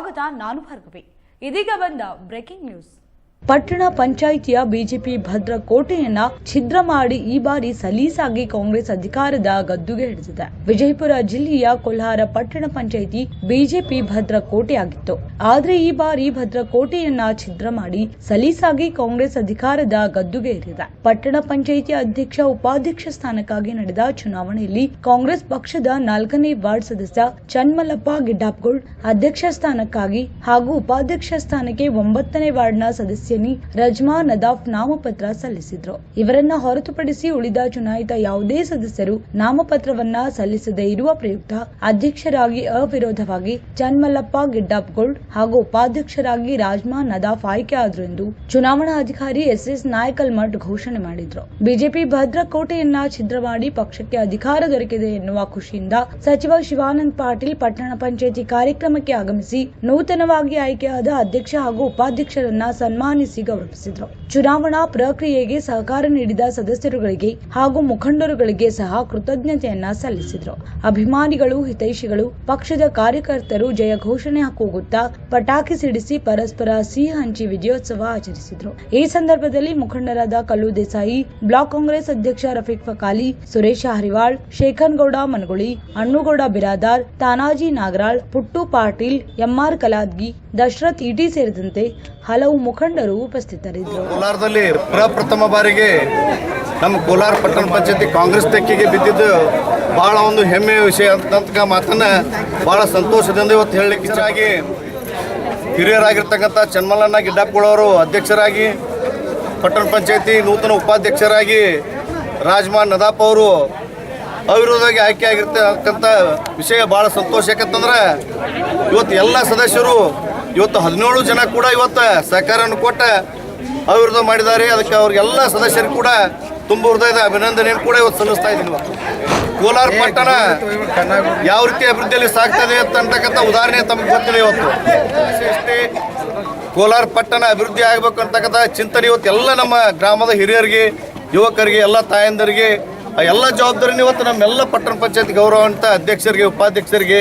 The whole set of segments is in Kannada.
ಸ್ವಾಗತ ನಾನು ಭಾರ್ಗವಿ ಇದೀಗ ಬಂದ ಬ್ರೇಕಿಂಗ್ ನ್ಯೂಸ್ ಪಟ್ಟಣ ಪಂಚಾಯಿತಿಯ ಬಿಜೆಪಿ ಭದ್ರ ಕೋಟೆಯನ್ನ ಛಿದ್ರ ಮಾಡಿ ಈ ಬಾರಿ ಸಲೀಸಾಗಿ ಕಾಂಗ್ರೆಸ್ ಅಧಿಕಾರದ ಗದ್ದುಗೆ ಹಿಡಿದಿದೆ. ವಿಜಯಪುರ ಜಿಲ್ಲೆಯ ಕೊಲ್ಹಾರ ಪಟ್ಟಣ ಪಂಚಾಯಿತಿ ಬಿಜೆಪಿ ಭದ್ರ ಕೋಟೆಯಾಗಿತ್ತು. ಆದ್ರೆ ಈ ಬಾರಿ ಭದ್ರ ಕೋಟೆಯನ್ನ ಛಿದ್ರ ಮಾಡಿ ಸಲೀಸಾಗಿ ಕಾಂಗ್ರೆಸ್ ಅಧಿಕಾರದ ಗದ್ದುಗೆ ಏರಿದೆ. ಪಟ್ಟಣ ಪಂಚಾಯಿತಿ ಅಧ್ಯಕ್ಷ ಉಪಾಧ್ಯಕ್ಷ ಸ್ಥಾನಕ್ಕಾಗಿ ನಡೆದ ಚುನಾವಣೆಯಲ್ಲಿ ಕಾಂಗ್ರೆಸ್ ಪಕ್ಷದ ನಾಲ್ಕನೇ ವಾರ್ಡ್ ಸದಸ್ಯ ಚನ್ಮಲ್ಲಪ್ಪ ಗಿಡ್ಡಾಪ್ಗೋಳ್ ಅಧ್ಯಕ್ಷ ಸ್ಥಾನಕ್ಕಾಗಿ ಹಾಗೂ ಉಪಾಧ್ಯಕ್ಷ ಸ್ಥಾನಕ್ಕೆ ಒಂಬತ್ತನೇ ವಾರ್ಡ್ನ ಸದಸ್ಯನಿ ರಜ್ಮಾ ನದಾಫ್ ನಾಮಪತ್ರ ಸಲ್ಲಿಸಿದ್ರು. ಇವರನ್ನ ಹೊರತುಪಡಿಸಿ ಉಳಿದ ಚುನಾಯಿತ ಯಾವುದೇ ಸದಸ್ಯರು ನಾಮಪತ್ರವನ್ನ ಸಲ್ಲಿಸದೇ ಇರುವ ಪ್ರಯುಕ್ತ ಅಧ್ಯಕ್ಷರಾಗಿ ಅವಿರೋಧವಾಗಿ ಚನ್ಮಲ್ಲಪ್ಪ, ಗಿಡ್ಡಾಪ್ಗೋಳ್ ಹಾಗೂ ಉಪಾಧ್ಯಕ್ಷರಾಗಿ ರಾಜ್ಮಾ ನದಾಫ್ ಆಯ್ಕೆ ಆದ್ರು ಎಂದು ಚುನಾವಣಾ ಅಧಿಕಾರಿ ಎಸ್ ಎಸ್ ನಾಯಕಲ್ ಮಠ್ ಘೋಷಣೆ ಮಾಡಿದ್ರು. ಬಿಜೆಪಿ ಭದ್ರಕೋಟೆಯನ್ನ ಛಿದ್ರ ಮಾಡಿ ಪಕ್ಷಕ್ಕೆ ಅಧಿಕಾರ ದೊರಕಿದೆ ಎನ್ನುವ ಖುಷಿಯಿಂದ ಸಚಿವ ಶಿವಾನಂದ ಪಾಟೀಲ್ ಪಟ್ಟಣ ಪಂಚಾಯಿತಿ ಕಾರ್ಯಕ್ರಮಕ್ಕೆ ಆಗಮಿಸಿ ನೂತನವಾಗಿ ಆಯ್ಕೆಯಾದ ಅಧ್ಯಕ್ಷ ಹಾಗೂ ಉಪಾಧ್ಯಕ್ಷರನ್ನ ಸನ್ಮಾನಿಸಿ ಗೌರವಿಸಿದರು ಚುನಾವಣಾ ಪ್ರಕ್ರಿಯೆಗೆ ಸಹಕಾರ ನೀಡಿದ ಸದಸ್ಯರುಗಳಿಗೆ ಹಾಗೂ ಮುಖಂಡರುಗಳಿಗೆ ಸಹ ಕೃತಜ್ಞತೆಯನ್ನ ಸಲ್ಲಿಸಿದರು. ಅಭಿಮಾನಿಗಳು, ಹಿತೈಷಿಗಳು, ಪಕ್ಷದ ಕಾರ್ಯಕರ್ತರು ಜಯ ಘೋಷಣೆ ಕೂಗುತ್ತಾ ಪಟಾಕಿ ಸಿಡಿಸಿ ಪರಸ್ಪರ ಸಿಹಿ ಹಂಚಿ ವಿಜಯೋತ್ಸವ ಆಚರಿಸಿದರು. ಈ ಸಂದರ್ಭದಲ್ಲಿ ಮುಖಂಡರಾದ ಕಲ್ಲು ದೇಸಾಯಿ, ಬ್ಲಾಕ್ ಕಾಂಗ್ರೆಸ್ ಅಧ್ಯಕ್ಷ ರಫೀಕ್ ಫಕಾಲಿ, ಸುರೇಶ ಹರಿವಾಳ್, ಶೇಖನ್ ಗೌಡ ಮನಗುಳಿ ಅಣ್ಣುಗೌಡ ಬಿರಾದಾರ್, ತಾನಾಜಿ ನಾಗರಾಳ್, ಪುಟ್ಟು ಪಾಟೀಲ್, ಎಂಆರ್ ಕಲಾದ್ಗಿ, ದಶರಥ್ ಇಟಿ ಸೇರಿದಂತೆ ಹಲವು ಮುಖಂಡರು ಉಪಸ್ಥಿತರಿದ್ದರು. ಕೋಲಾರದಲ್ಲಿ ಪ್ರಪ್ರಥಮ ಬಾರಿಗೆ ನಮ್ಮ ಕೋಲಾರ ಪಟ್ಟಣ ಪಂಚಾಯತಿ ಕಾಂಗ್ರೆಸ್ ತೆಕ್ಕಿಗೆ ಬಿದ್ದಿದ್ದು ಬಹಳ ಒಂದು ಹೆಮ್ಮೆಯ ವಿಷಯ ಅಂತ ಮಾತನ್ನ ಬಹಳ ಸಂತೋಷದಿಂದ ಇವತ್ತು ಹೇಳಲಿಕ್ಕೆ ಇಚ್ಛಾಗಿ ಹಿರಿಯರಾಗಿರ್ತಕ್ಕಂಥ ಚನ್ಮಲ್ಲಣ್ಣ ಗಿಡ್ಡಪ್ಪಗಳವರು ಅಧ್ಯಕ್ಷರಾಗಿ, ಪಟ್ಟಣ ಪಂಚಾಯತಿ ನೂತನ ಉಪಾಧ್ಯಕ್ಷರಾಗಿ ರಾಜ್ಮಾನ್ ನದಾಪ್ ಅವರು ಅವಿರೋಧವಾಗಿ ಆಯ್ಕೆ ಆಗಿರ್ತಕ್ಕಂಥ ವಿಷಯ ಭಾಳ ಸಂತೋಷ ಯಾಕಂತಂದ್ರೆ ಇವತ್ತು ಎಲ್ಲ ಸದಸ್ಯರು ಇವತ್ತು ಹದಿನೇಳು ಜನ ಕೂಡ ಇವತ್ತು ಸಹಕಾರವನ್ನು ಕೊಟ್ಟ ಅಭಿವೃದ್ಧಿ ಮಾಡಿದ್ದಾರೆ. ಅದಕ್ಕೆ ಅವ್ರಿಗೆಲ್ಲ ಸದಸ್ಯರು ಕೂಡ ತುಂಬ ಹೃದಯದ ಅಭಿನಂದನೆಯನ್ನು ಕೂಡ ಇವತ್ತು ಸಲ್ಲಿಸ್ತಾ ಇದ್ದೀನಿ ಕೋಲಾರ ಪಟ್ಟಣ ಯಾವ ರೀತಿ ಅಭಿವೃದ್ಧಿಯಲ್ಲಿ ಸಾಗ್ತದೆ ಅಂತಕ್ಕಂಥ ಉದಾಹರಣೆ ತಮಗೆ ಗೊತ್ತಿದೆ ಇವತ್ತು. ಕೋಲಾರ ಪಟ್ಟಣ ಅಭಿವೃದ್ಧಿ ಆಗಬೇಕು ಅಂತಕ್ಕಂಥ ಚಿಂತನೆ ಇವತ್ತು ಎಲ್ಲ ನಮ್ಮ ಗ್ರಾಮದ ಹಿರಿಯರಿಗೆ ಯುವಕರಿಗೆ ಎಲ್ಲ ತಾಯಂದರಿಗೆ ಆ ಎಲ್ಲ ಜವಾಬ್ದಾರಿನ ಇವತ್ತು ನಮ್ಮೆಲ್ಲ ಪಟ್ಟಣ ಪಂಚಾಯತ್ ಗೌರವಾನ್ವಿತ ಅಧ್ಯಕ್ಷರಿಗೆ ಉಪಾಧ್ಯಕ್ಷರಿಗೆ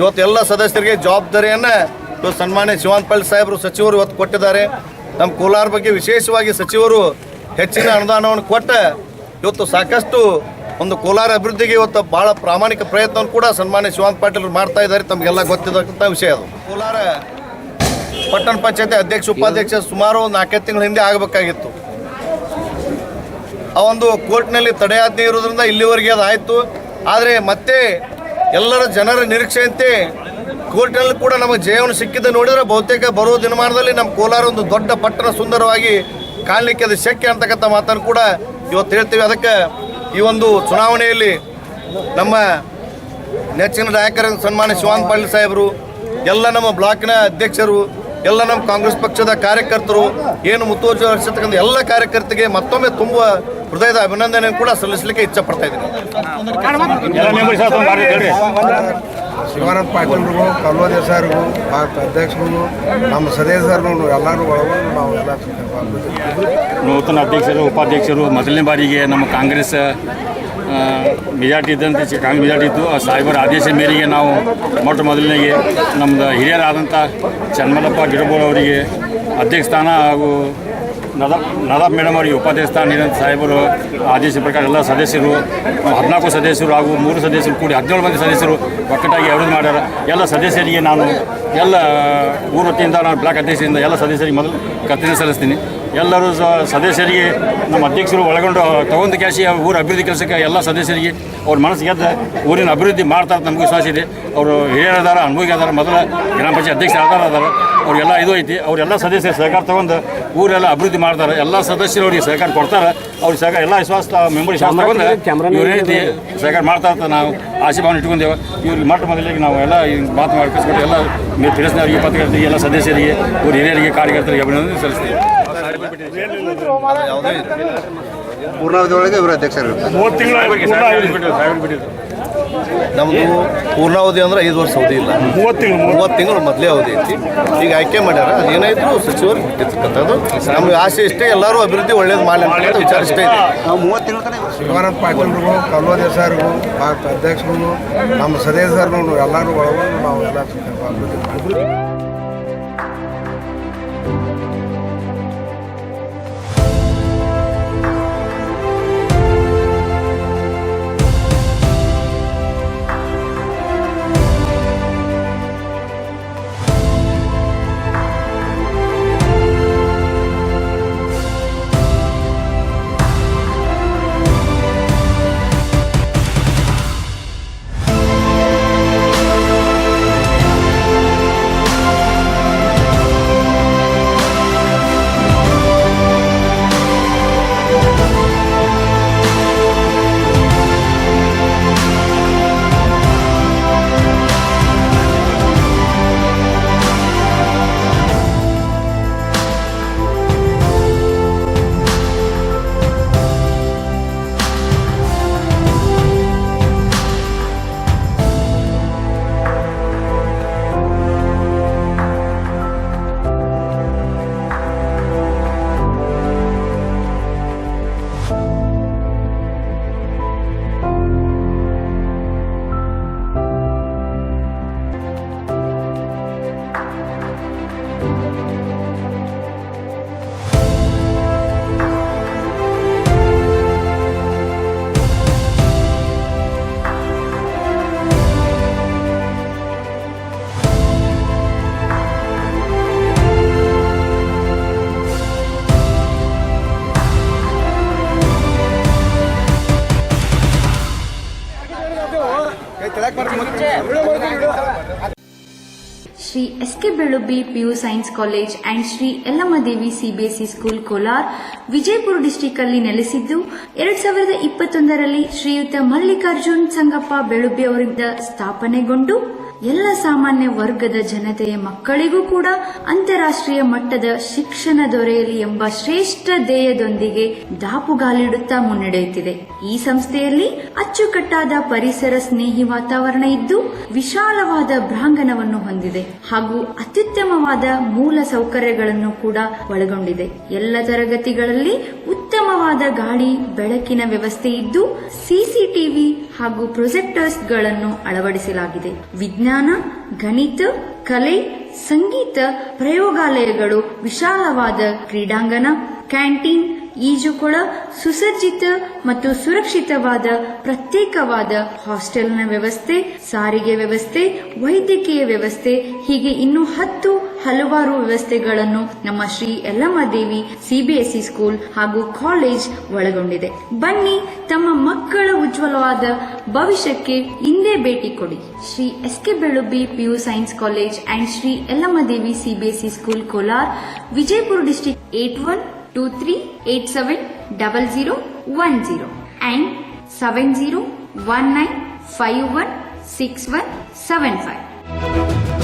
ಇವತ್ತು ಎಲ್ಲ ಸದಸ್ಯರಿಗೆ ಜವಾಬ್ದಾರಿಯನ್ನು ಇವತ್ತು ಸನ್ಮಾನ್ಯ ಶಿವಾನ್ ಪಾಲ್ ಸಾಹೇಬರು ಸಚಿವರು ಇವತ್ತು ಕೊಟ್ಟಿದ್ದಾರೆ. ನಮ್ಮ ಕೋಲಾರ ಬಗ್ಗೆ ವಿಶೇಷವಾಗಿ ಸಚಿವರು ಹೆಚ್ಚಿನ ಅನುದಾನವನ್ನು ಕೊಟ್ಟ ಇವತ್ತು ಸಾಕಷ್ಟು ಒಂದು ಕೋಲಾರ ಅಭಿವೃದ್ಧಿಗೆ ಇವತ್ತು ಭಾಳ ಪ್ರಾಮಾಣಿಕ ಪ್ರಯತ್ನವನ್ನು ಕೂಡ ಸನ್ಮಾನ್ಯ ಶಿವಾಂತ್ ಪಾಟೀಲ್ ಮಾಡ್ತಾ ಇದ್ದಾರೆ. ತಮಗೆಲ್ಲ ಗೊತ್ತಿರತಕ್ಕಂಥ ವಿಷಯ ಅದು. ಕೋಲಾರ ಪಟ್ಟಣ ಪಂಚಾಯತಿ ಅಧ್ಯಕ್ಷ, ಉಪಾಧ್ಯಕ್ಷ ಸುಮಾರು ನಾಲ್ಕೈದು ತಿಂಗಳ ಹಿಂದೆ ಆಗಬೇಕಾಗಿತ್ತು. ಆ ಒಂದು ಕೋರ್ಟ್ನಲ್ಲಿ ತಡೆಯಾಜ್ಞೆ ಇರೋದ್ರಿಂದ ಇಲ್ಲಿವರೆಗೆ ಅದು ಆಯಿತು ಆದರೆ ಮತ್ತೆ ಎಲ್ಲರ ಜನರ ನಿರೀಕ್ಷೆಯಂತೆ ಕೋರ್ಟ್ನಲ್ಲಿ ಕೂಡ ನಮಗೆ ಜಯವನ್ನು ಸಿಕ್ಕಿದ್ದು ನೋಡಿದರೆ ಬಹುತೇಕ ಬರುವ ದಿನಮಾನದಲ್ಲಿ ನಮ್ಮ ಕೋಲಾರ ಒಂದು ದೊಡ್ಡ ಪಟ್ಟಣ ಸುಂದರವಾಗಿ ಕಾಣಲಿಕ್ಕೆ ಅದು ಶಕ್ಯ ಅಂತಕ್ಕಂಥ ಮಾತನ್ನು ಕೂಡ ಇವತ್ತು ಹೇಳ್ತೀವಿ. ಅದಕ್ಕೆ ಈ ಒಂದು ಚುನಾವಣೆಯಲ್ಲಿ ನಮ್ಮ ನೆಚ್ಚಿನ ನಾಯಕರ ಸನ್ಮಾನ್ಯ ಶಿವಾನ್ ಪಾಟೀಲ್ ಸಾಹೇಬರು, ಎಲ್ಲ ನಮ್ಮ ಬ್ಲಾಕ್ನ ಅಧ್ಯಕ್ಷರು, ಎಲ್ಲ ನಮ್ಮ ಕಾಂಗ್ರೆಸ್ ಪಕ್ಷದ ಕಾರ್ಯಕರ್ತರು, ಏನು ಮುತುವರ್ಜಿ ವಹಿಸಿರ್ತಕ್ಕಂಥ ಎಲ್ಲ ಕಾರ್ಯಕರ್ತರಿಗೆ ಮತ್ತೊಮ್ಮೆ ತುಂಬ ಹೃದಯದ ಅಭಿನಂದನೆ ಕೂಡ ಸಲ್ಲಿಸಲಿಕ್ಕೆ ಇಚ್ಛೆ ಪಡ್ತಾ ಇದ್ದೀನಿ. ಶಿವಾನಂದ ಪಾಟೀಲ್ರಿಗೂ, ಕಲ್ವದೇ ಸರ್ಗೂ ಭಾರತ ಅಧ್ಯಕ್ಷರಿಗೂ, ನಮ್ಮ ಸದಸ್ಯರು ಎಲ್ಲರೂ ಒಳಗೊಂಡು ನಾವು ಎಲ್ಲ ನೂತನ ಅಧ್ಯಕ್ಷರು, ಉಪಾಧ್ಯಕ್ಷರು, ಮೊದಲನೇ ಬಾರಿಗೆ ನಮ್ಮ ಕಾಂಗ್ರೆಸ್ ಮೆಜಾರ್ಟಿ ಇದ್ದಂತೆ ಕಾಂಗ್ರೆಸ್ ಮೆಜಾರ್ಟಿ ಇತ್ತು. ಆ ಸಾಹೇಬರ ಆದೇಶ ಮೇರೆಗೆ ನಾವು ಮೊಟ್ಟ ಮೊದಲನೇ ನಮ್ಮದು ಹಿರಿಯರಾದಂಥ ಚನ್ಮಲಪ್ಪ ಗಿಡಬೋಳ್ ಅವರಿಗೆ ಅಧ್ಯಕ್ಷ ಸ್ಥಾನ ಹಾಗೂ ನದಾಬ್ ನದಾಬ್ ಮೇಡಮ್ ಅವರಿಗೆ ಉಪಾಧ್ಯಕ್ಷ ನೀಡಿದಂಥ ಸಾಹೇಬರು ಆದೇಶ ಪ್ರಕಾರ ಎಲ್ಲ ಸದಸ್ಯರು, ಹದಿನಾಲ್ಕು ಸದಸ್ಯರು ಹಾಗೂ ಮೂರು ಸದಸ್ಯರು ಕೂಡಿ ಹದಿನೇಳು ಮಂದಿ ಸದಸ್ಯರು ಒಕ್ಕಟ್ಟಾಗಿ ಅಭಿವೃದ್ಧಿ ಮಾಡ್ಯಾರ. ಎಲ್ಲ ಸದಸ್ಯರಿಗೆ ನಾನು ಎಲ್ಲ ಊರ ವತಿಯಿಂದ ನಾನು ಬ್ಲಾಕ್ ಅಧ್ಯಕ್ಷರಿಂದ ಎಲ್ಲ ಸದಸ್ಯರಿಗೆ ಮೊದಲು ಕರ್ತವ್ಯ ಸಲ್ಲಿಸ್ತೀನಿ. ಎಲ್ಲರೂ ಸದಸ್ಯರಿಗೆ ನಮ್ಮ ಅಧ್ಯಕ್ಷರು ಒಳಗೊಂಡು ತಗೊಂಡು ಕ್ಯಾಶಿ ಊರ ಅಭಿವೃದ್ಧಿ ಕೆಲಸಕ್ಕೆ ಎಲ್ಲ ಸದಸ್ಯರಿಗೆ ಅವ್ರ ಮನಸ್ಸು ಗೆದ್ದ ಊರಿನ ಅಭಿವೃದ್ಧಿ ಮಾಡ್ತಾರೆ ನಮಗೆ ವಿಶ್ವಾಸ ಇದೆ. ಅವರು ಹಿರಿಯರದಾರ ಅನುಭವಿ ಅದಾರ ಮೊದಲ ಗ್ರಾಮ ಪಂಚಾಯತ್ ಅಧ್ಯಕ್ಷ ಆಧಾರ ಅದಾರ ಅವ್ರಿಗೆಲ್ಲ ಇದು ಐತಿ. ಅವರೆಲ್ಲ ಸದಸ್ಯರು ಸಹಕಾರ ತಗೊಂಡು ಊರೆಲ್ಲ ಅಭಿವೃದ್ಧಿ ಮಾಡ್ತಾರೆ. ಎಲ್ಲ ಸದಸ್ಯರು ಅವ್ರಿಗೆ ಸಹಕಾರ ಕೊಡ್ತಾರೆ. ಅವ್ರಿಗೆ ಸಹಕಾರ ಎಲ್ಲ ವಿಶ್ವಾಸ ಮೆಂಬರ್ ವಿಶ್ವಾಸ ತಗೊಂಡು ಇವ್ರ ರೀತಿ ಸಹಕಾರ ಮಾಡ್ತಾ ಇರ್ತಾರೆ ನಾವು ಆಶೀರ್ವಾದ ಇಟ್ಕೊಂಡೇವೆ ಇವ್ರಿಗೆ ಮೊಟ್ಟ ಮೊದಲಿಗೆ ನಾವು ಎಲ್ಲ ಮಾತು ಮಾಡಿಸ್ಬಿಟ್ಟು ಎಲ್ಲ ನೀವು ತಿಳಿಸಿದವರಿಗೆ ಪತ್ರಕರ್ತರಿಗೆ ಎಲ್ಲ ಸದಸ್ಯರಿಗೆ ಊರ ಹಿರಿಯರಿಗೆ ಕಾರ್ಯಕರ್ತರಿಗೆ ಅಭಿನಂದನೆ ಸಲ್ಲಿಸ್ತೀವಿ ಪೂರ್ಣಾವಧಿಯೊಳಗೆ ಇವರು ಅಧ್ಯಕ್ಷರು ಮೂವತ್ತು ತಿಂಗಳು ನಮ್ಮದು ಪೂರ್ಣಾವಧಿ ಅಂದ್ರೆ ಐದು ವರ್ಷ ಅವಧಿ ಇಲ್ಲ. ಮೂವತ್ತು ತಿಂಗಳು ಮೂವತ್ತು ತಿಂಗಳು ಮೊದಲೇ ಅವಧಿ ಐತಿ. ಈಗ ಆಯ್ಕೆ ಮಾಡ್ಯಾರ ಅದೇನಾಯ್ತು ಸಚಿವರು ಇರ್ತಕ್ಕಂಥದ್ದು ನಮ್ಗೆ ಆಸೆ ಇಷ್ಟೇ ಎಲ್ಲರೂ ಅಭಿವೃದ್ಧಿ ಒಳ್ಳೇದು ಮಾಡಲಿ ಅಂತ ವಿಚಾರ ಇಷ್ಟೇ ಇದೆ ನಾವು ಮೂವತ್ತು ತಿಂಗಳು ಶಿವಾನಂದ ಪಾಟೀಲ್ರಿಗೂ ಕಲ್ವ ಸರ್ಗೂ ಭಾರತ ಅಧ್ಯಕ್ಷರಿಗೂ ನಮ್ಮ ಸದಸ್ಯರು ಎಲ್ಲರೂ ಒಳಗೊಂಡು ನಾವು ಎಲ್ಲ Belubbi P U science college and Shri Yallammadevi CBSE school Kolar Vijayapura district ಅಲ್ಲಿ ನೆಲೆಸಿದ್ದು, ಎರಡ್ ಸಾವಿರದ ಇಪ್ಪತ್ತೊಂದರಲ್ಲಿ ಶ್ರೀಯುತ ಮಲ್ಲಿಕಾರ್ಜುನ್ ಸಂಗಪ್ಪ ಬೆಳುಬ್ಬಿ ಅವರಿಂದ ಸ್ಥಾಪನೆಗೊಂಡು ಎಲ್ಲ ಸಾಮಾನ್ಯ ವರ್ಗದ ಜನತೆಯ ಮಕ್ಕಳಿಗೂ ಕೂಡ ಅಂತಾರಾಷ್ಟ್ರೀಯ ಮಟ್ಟದ ಶಿಕ್ಷಣ ದೊರೆಯಲಿ ಎಂಬ ಶ್ರೇಷ್ಠ ಧ್ಯೇಯದೊಂದಿಗೆ ದಾಪುಗಾಲಿಡುತ್ತಾ ಮುನ್ನಡೆಯುತ್ತಿದೆ. ಈ ಸಂಸ್ಥೆಯಲ್ಲಿ ಅಚ್ಚುಕಟ್ಟಾದ ಪರಿಸರ ಸ್ನೇಹಿ ವಾತಾವರಣ ಇದ್ದು ವಿಶಾಲವಾದ ಪ್ರಾಂಗಣವನ್ನು ಹೊಂದಿದೆ. ಹಾಗೂ ಅತ್ಯುತ್ತಮವಾದ ಮೂಲ ಸೌಕರ್ಯಗಳನ್ನು ಕೂಡ ಒಳಗೊಂಡಿದೆ. ಎಲ್ಲ ತರಗತಿಗಳಲ್ಲಿ ಉತ್ತಮವಾದ ಗಾಳಿ, ಬೆಳಕಿನ ವ್ಯವಸ್ಥೆ ಇದ್ದು ಸಿಸಿಟಿವಿ ಹಾಗೂ ಪ್ರೊಜೆಕ್ಟರ್ಸ್ಗಳನ್ನು ಅಳವಡಿಸಲಾಗಿದೆ. ವಿಜ್ಞಾನ, ಗಣಿತ, ಕಲೆ, ಸಂಗೀತ ಪ್ರಯೋಗಾಲಯಗಳು ವಿಶಾಲವಾದ ಕ್ರೀಡಾಂಗಣ, ಕ್ಯಾಂಟೀನ್ ಈಜುಕೊಳ ಸುಸಜ್ಜಿತ ಮತ್ತು ಸುರಕ್ಷಿತವಾದ ಪ್ರತ್ಯೇಕವಾದ ಹಾಸ್ಟೆಲ್ನ ವ್ಯವಸ್ಥೆ, ಸಾರಿಗೆ ವ್ಯವಸ್ಥೆ, ವೈದ್ಯಕೀಯ ವ್ಯವಸ್ಥೆ, ಹೀಗೆ ಇನ್ನೂ ಹತ್ತು ಹಲವಾರು ವ್ಯವಸ್ಥೆಗಳನ್ನು ನಮ್ಮ ಶ್ರೀ ಯಲ್ಲಮ್ಮದೇವಿ ಸಿಬಿಎಸ್ಇ ಸ್ಕೂಲ್ ಹಾಗೂ ಕಾಲೇಜ್ ಒಳಗೊಂಡಿದೆ. ಬನ್ನಿ ತಮ್ಮ ಮಕ್ಕಳ ಉಜ್ವಲವಾದ ಭವಿಷ್ಯಕ್ಕೆ ಇಂದೇ ಭೇಟಿ ಕೊಡಿ. Shri S K Belubbi P U science college and Shri Yallammadevi CBSE school Kolar, Vijayapura district eight one 23870010 and 7019516175.